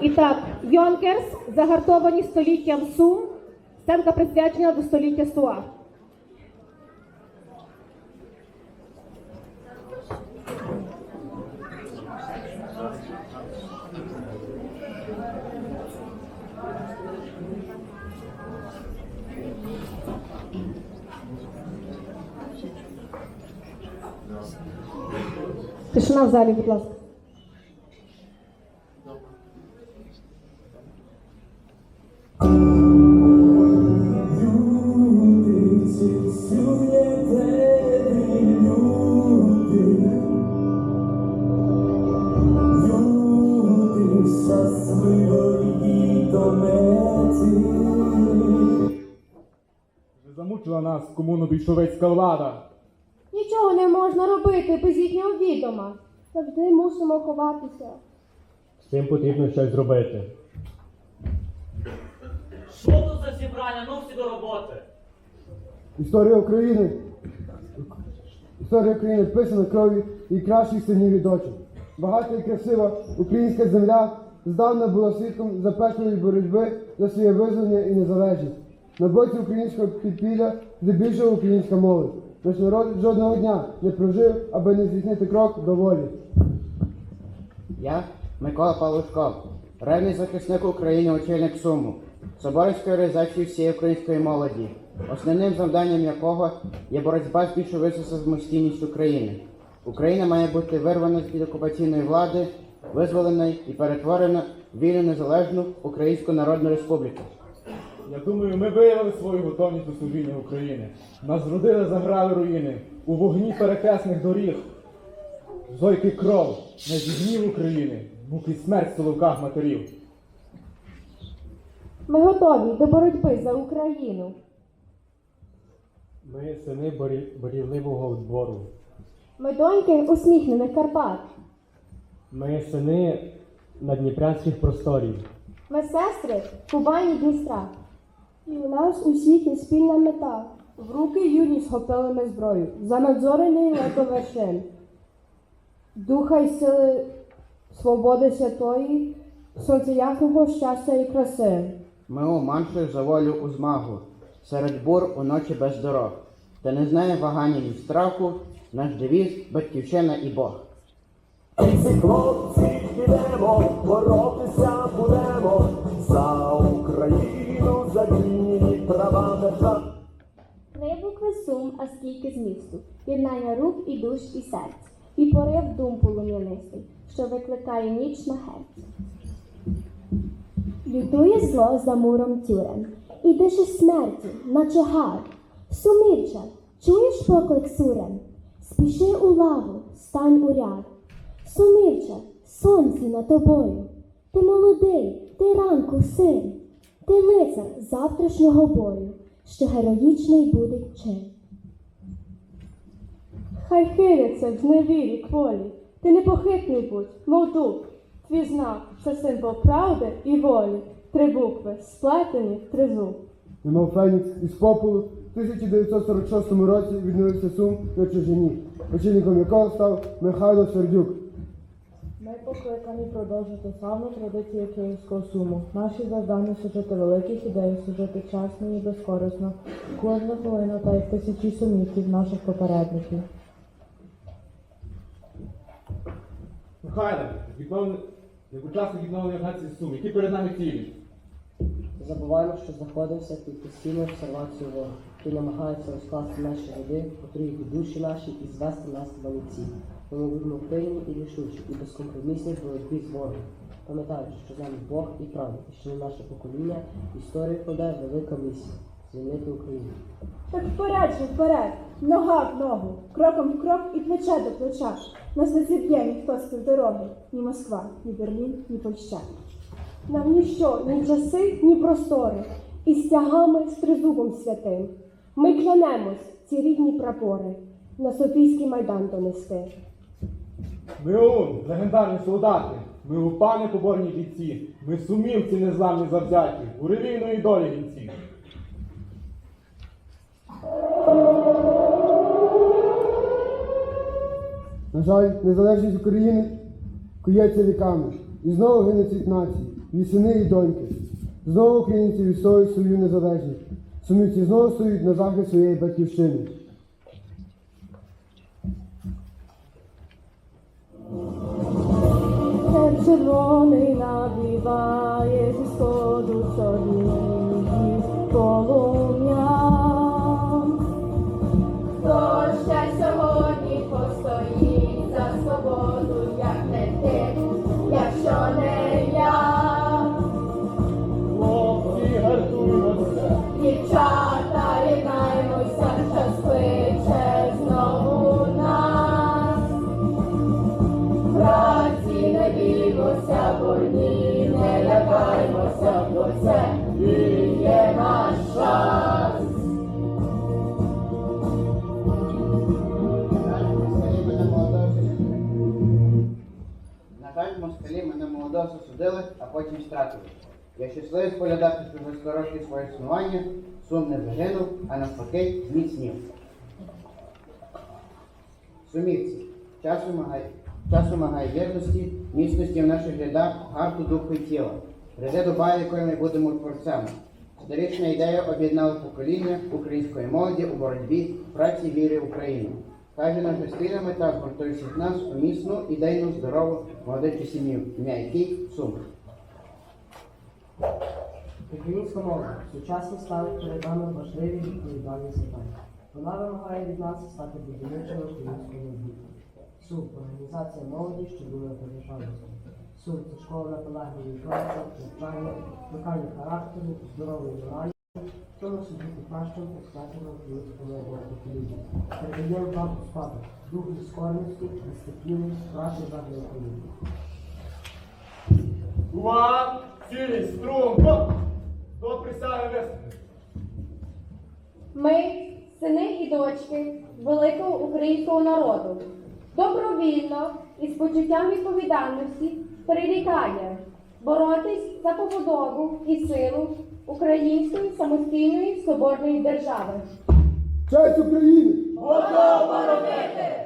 І так, Йонкерс, загартовані століттям Сум, сценка присвячена до століття Суа. Тишина в залі, будь ласка. Вже замучила нас комунобільшовицька влада. Нічого не можна робити без їхнього відома. Завжди мусимо ховатися. З цим потрібно щось зробити. Що тут за зібрання? Ну всі до роботи. Історія України. Історія України писана кров'ю і кращих синів і дочок. Багата і красива українська земля здавна була свідком запеклої боротьби за своє визволення і незалежність. На боці українського підпілля здебільшого українська молодь. Наш народ жодного дня не прожив, аби не здійснити крок до волі. Я Микола Павлушко, ревний захисник України, очільник Суму, соборівської організації всієї української молоді, основним завданням якого є боротьба з більшовицькою самостійністю України. Україна має бути вирвана з під окупаційної влади, визволена і перетворена в вільну незалежну Українську Народну Республіку. Я думаю, ми виявили свою готовність до служіння України. Нас зродили, заграли руїни у вогні перекресних доріг. Зойки кров, не гнів України, муки смерть в соловках матерів. Ми готові до боротьби за Україну. Ми сини борівливого двору. Ми доньки усміхнених Карпат. Ми сини надніпрянських просторів. Ми сестри Кубані Дністра. І у нас усіх є спільна мета. В руки юні схопили ми зброю, занадзорений лето вершин. Духа й сили свободи святої, сонця ясного щастя і краси. Ми у маншою за волю у змагу, серед бур уночі без дорог. Та не знає вагання ні страху, наш девіз, батьківщина і Бог. Ці хлопці підемо, боротися будемо за Україну, за вільні права держав. Три сум, а скільки змісту, єднання рук і душ і серць, і порив дум полум'янистий, що викликає ніч на герць. Лютує зло за муром тюрем, і дише смерті, наче гад. Сумірча, чуєш поклик сурем? Спіши у лаву, стань у ряд. Сумірча, сонце над тобою. Ти молодий, ти ранку син, ти лицар завтрашнього бою, що героїчний буде чин. Хай хиляться в зневірі кволі. Ти непохитний будь, мов дуб. Твій знак це символ правди і волі. Три букви, сплетені в тризуб. Немов Фенікс із попелу в 1946 році відновився Сум на чужині, очільником якого став Михайло Сердюк. Покликані продовжити славну традицію Київського суму. Наші завдання служити великих ідей, служити чесно і безкорисно. Кожна хвилина та як тисячі сумівків наших попередників. Михайле, відновлення, як учасник відновлення нації Сум, які перед нами цілі? Забуваємо, що знаходимося під постійною обсервацією ворога, який намагається розкласти наші ряди, отруїти душі наші і звести нас в валиці. Ми будемо пильні і рішучі, і безкомпромісні в боротьбі з ворогом. Пам'ятаючи, що з Бог і правда, і що на наше покоління історію кладе велика місія звільнити Україну. Так вперед же вперед, нога в ногу, кроком в крок і плече до плеча. Нас не зіб'є ніхто з півдороги, ні Москва, ні Берлін, ні Польща. Нам ніщо, ні часи, ні простори, і стягами з тризубом святим. Ми клянемось ці рідні прапори на Софійський майдан донести. Ми ОУН, легендарні солдати. Ми УПА непоборні бійці. Ми сумівці незламні завзяті, у релійної долі вінці. На жаль, незалежність України кується віками. І знову цвіт нації. і сини, і доньки. Знову українці відстоюють свою незалежність. Сумівці знову стоять на захист своєї батьківщини. Червоний навіває зі сходу собі не біймося, війні, не лякаймося, бо це і є наш час. На жаль, москалі мене молодого засудили, а потім стратили. Я щасливий споглядати, що за 100 років свого існування сум не загинув, а навпаки зміцнів. Сумівці, час вимагає, час вимагає вірності, міцності в наших рядах, гарту духу і тіла. Ряди доба, якої ми будемо творцями. Сторічна ідея об'єднала покоління української молоді у боротьбі, праці віри в Україну. Хай же наша спільна мета згуртує всіх нас у міцну, ідейну, здорову, молодичу сім'ю, ім'я якій сум. Українська мова сучасно ставить перед нами важливі відповідальні завдання. Вона вимагає від нас стати будівничими українського майбутнього. СУ організація молоді, що думає про державність. СУ це школа наполегливої праці, навчання, викання характеру, здорової моралі, тому бути кращим експертом українського покоління. Передаємо вам у спадок дух нескорності, дисципліни, праці заради України. увага, цілість, струнко, до присяги виступити. Ми, сини і дочки великого українського народу, добровільно і з почуттям відповідальності прирікає боротись за побудову і силу української самостійної соборної держави. Честь України! Готово робити!